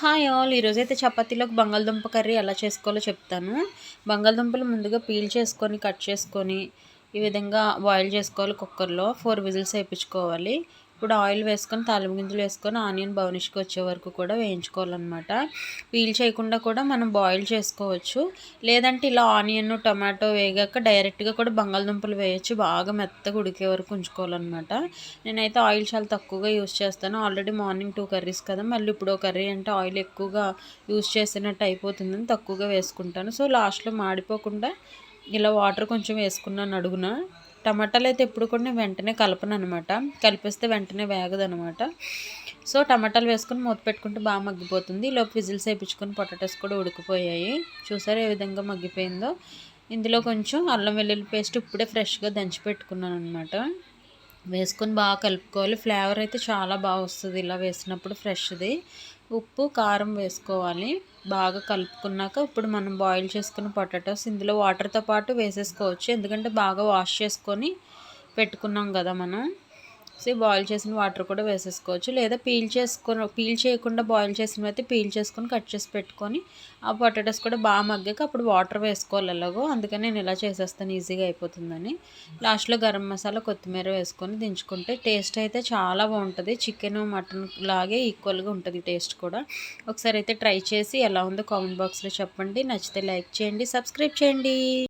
Hi all. ఈరోజైతే చపాతీలోకి బంగాళదుంప కర్రీ ఎలా చేసుకోవాలో చెప్తాను. బంగాళదుంపలు ముందుగా పీల్ చేసుకొని కట్ చేసుకొని ఈ విధంగా బాయిల్ చేసుకోవాలి కుక్కర్లో. ఫోర్ విజిల్స్ వేయించుకోవాలి. ఇప్పుడు ఆయిల్ వేసుకొని తాలింపు గింజలు వేసుకొని ఆనియన్ బౌనిష్కి వచ్చే వరకు కూడా వేయించుకోవాలన్నమాట. పీల్ చేయకుండా కూడా మనం బాయిల్ చేసుకోవచ్చు. లేదంటే ఇలా ఆనియన్ టమాటో వేగాక డైరెక్ట్గా కూడా బంగాళదుంపలు వేయచ్చు. బాగా మెత్తగా ఉడికే వరకు ఉంచుకోవాలన్నమాట. నేనైతే ఆయిల్ చాలా తక్కువగా యూస్ చేస్తాను. ఆల్రెడీ మార్నింగ్ టూ కర్రీస్ కదా మళ్ళీ ఇప్పుడు కర్రీ అంటే ఆయిల్ ఎక్కువగా యూస్ చేసినట్టు అయిపోతుందని తక్కువగా వేసుకుంటాను. సో లాస్ట్లో మాడిపోకుండా ఇలా వాటర్ కొంచెం వేసుకున్నాను అడుగున. టమాటాలు అయితే ఎప్పుడు కూడా నేను వెంటనే కలపను అనమాట కలిపిస్తే వెంటనే వేగదనమాట. సో టమాటాలు వేసుకొని మూత పెట్టుకుంటే బాగా మగ్గిపోతుంది. లోపు విజిల్స్ వేయించుకొని పొటాటోస్ కూడా ఉడికిపోయాయి. చూసారా ఏ విధంగా మగ్గిపోయిందో? ఇందులో కొంచెం అల్లం వెల్లుల్లి పేస్ట్ ఇప్పుడే ఫ్రెష్గా దంచి పెట్టుకున్నాను అనమాట వేసుకొని బాగా కలుపుకోవాలి. ఫ్లేవర్ అయితే చాలా బాగా వస్తుంది. ఇలా వేసినప్పుడు ఫ్రెష్ది. ఉప్పు కారం వేసుకోవాలి. బాగా కలుపుకున్నాక ఇప్పుడు మనం బాయిల్ చేసుకున్న పొటాటోస్ ఇందులో వాటర్తో పాటు వేసేసుకోవచ్చు. ఎందుకంటే బాగా వాష్ చేసుకొని పెట్టుకున్నాం కదా మనం. సో బాయిల్ చేసిన వాటర్ కూడా వేసేసుకోవచ్చు. లేదా పీల్ చేసుకొని పీల్ చేయకుండా బాయిల్ చేసిన అయితే పీల్ చేసుకొని కట్ చేసి పెట్టుకొని ఆ పొటాటోస్ కూడా బాగా మగ్గాక అప్పుడు వాటర్ వేసుకోవాలి ఎలాగో. అందుకని నేను ఇలా చేసేస్తాను. ఈజీగా అయిపోతుందని. లాస్ట్లో గరం మసాలా కొత్తిమీర వేసుకొని దించుకుంటే టేస్ట్ అయితే చాలా బాగుంటుంది. చికెన్ మటన్ లాగే ఈక్వల్గా ఉంటుంది టేస్ట్ కూడా. ఒకసారి అయితే ట్రై చేసి ఎలా ఉందో కామెంట్ బాక్స్లో చెప్పండి. నచ్చితే లైక్ చేయండి సబ్స్క్రైబ్ చేయండి.